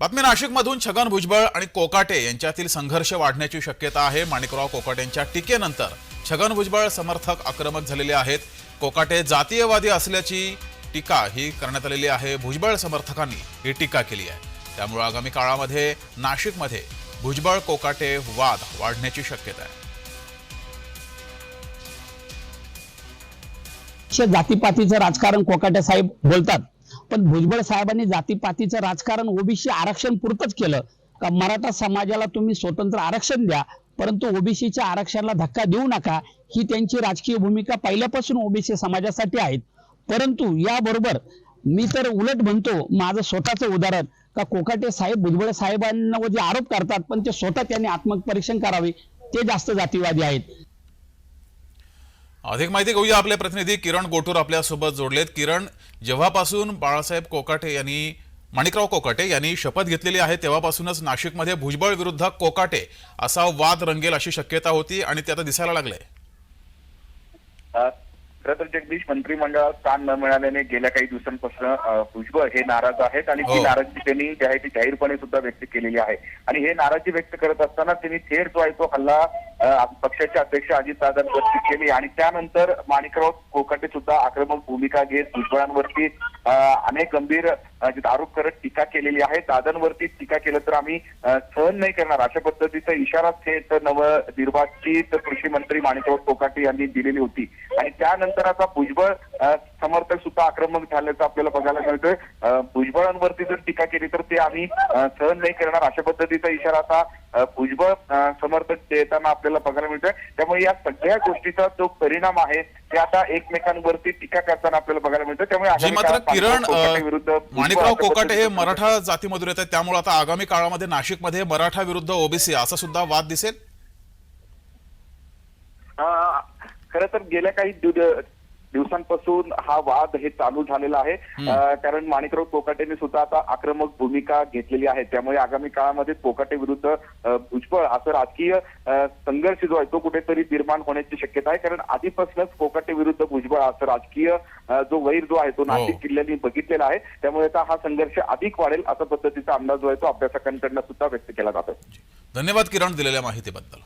बातमी नाशिकमधून छगन भुजबळ आणि कोकाटे यांच्यातील संघर्ष वाढण्याची शक्यता आहे. माणिकराव कोकाटेंच्या टीकेनंतर छगन भुजबळ समर्थक आक्रमक झालेले आहेत. कोकाटे जातीयवादी असल्याची टीका ही करण्यात आलेली आहे. भुजबळ समर्थकांनी ही टीका केली आहे. त्यामुळे आगामी काळामध्ये नाशिकमध्ये भुजबळ कोकाटे वाद वाढण्याची शक्यता आहे. जातीपातीचं राजकारण कोकाटे साहेब बोलतात. पण भुजबळ साहेबांनी जातीपातीचं राजकारण ओबीसी आरक्षण पुरतच केलं. का मराठा समाजाला तुम्ही स्वतंत्र आरक्षण द्या परंतु ओबीसीच्या आरक्षणाला धक्का देऊ नका ही त्यांची राजकीय भूमिका पहिल्यापासून ओबीसी समाजासाठी आहेत. परंतु याबरोबर मी तर उलट म्हणतो माझं स्वतःचं उदाहरण का कोकाटे साहेब भुजबळ साहेबांवर जे आरोप करतात पण ते स्वतः त्यांनी आत्मपरीक्षण करावे ते जास्त जातीवादी आहेत. अधिक माहिती घेऊया आपले प्रतिनिधी किरण गोटूर आपल्यासोबत जोडलेत. किरण जेव्हापासून बाळासाहेब कोकाटे यांनी माणिकराव कोकाटे यांनी शपथ घेतलेली आहे तेव्हापासूनच नाशिकमध्ये भुजबळ विरुद्ध कोकाटे असा वाद रंगेल अशी शक्यता होती आणि ते आता दिसायला लागलंय खरं तर जगदीश मंत्रिमंडळात स्थान न मिळाल्याने गेल्या काही दिवसांपासून भुजबळ हे नाराज आहेत आणि ती हो. नाराजी त्यांनी जी आहे ती जाहीरपणे सुद्धा व्यक्त केलेली आहे. आणि हे नाराजी व्यक्त करत असताना त्यांनी थेट जो आहे तो हल्ला पक्षाचे अध्यक्ष अजितदादांवरती केली. आणि त्यानंतर माणिकराव कोकाटे सुद्धा आक्रमक भूमिका घेत दुष्काळांवरती अनेक गंभीर आरोप करत टीका केलेली आहे दादांवरती टीका केलं तर आम्ही सहन नाही करणार. अशा पद्धतीचा इशारा थेट नवनिर्वाचित कृषी मंत्री माणिकराव कोकाटे यांनी दिलेली होती. आणि त्यानंतर आता भुजबळ समर्थक सुद्धा आक्रमक झाल्याचं आपल्याला बघायला मिळतोय. भुजबळांवरती जर टीका केली तर ते आम्ही सहन नाही करणार. अशा पद्धतीचा इशारा आता भुजबळ समर्थक देताना आपल्याला बघायला मिळतोय. त्यामुळे या सगळ्या गोष्टीचा जो परिणाम आहे ते आता एकमेकांवरती टीका करताना आपल्याला बघायला मिळतोय. त्यामुळे किरण माणिकराव कोकाटे हे मराठा जातीमधून येत आहेत. त्यामुळे आता आगामी काळामध्ये नाशिकमध्ये मराठा विरुद्ध ओबीसी असा सुद्धा वाद दिसेल? खरं तर गेल्या काही दिवसांपासून हा वाद हे चालू झालेला आहे. कारण माणिकराव कोकाटेने सुद्धा आता आक्रमक भूमिका घेतलेली आहे. त्यामुळे आगामी काळामध्ये कोकाटे विरुद्ध भुजबळ असं राजकीय संघर्ष जो आहे तो कुठेतरी निर्माण होण्याची शक्यता आहे. कारण आधीपासूनच कोकाटे विरुद्ध भुजबळ असं राजकीय जो वैर जो आहे तो नाशिक जिल्ह्याने बघितलेला आहे. त्यामुळे आता हा संघर्ष अधिक वाढेल असा पद्धतीचा अंदाज जो आहे तो अभ्यासकांकडनं सुद्धा व्यक्त केला जातो धन्यवाद किरण दिलेल्या माहितीबद्दल.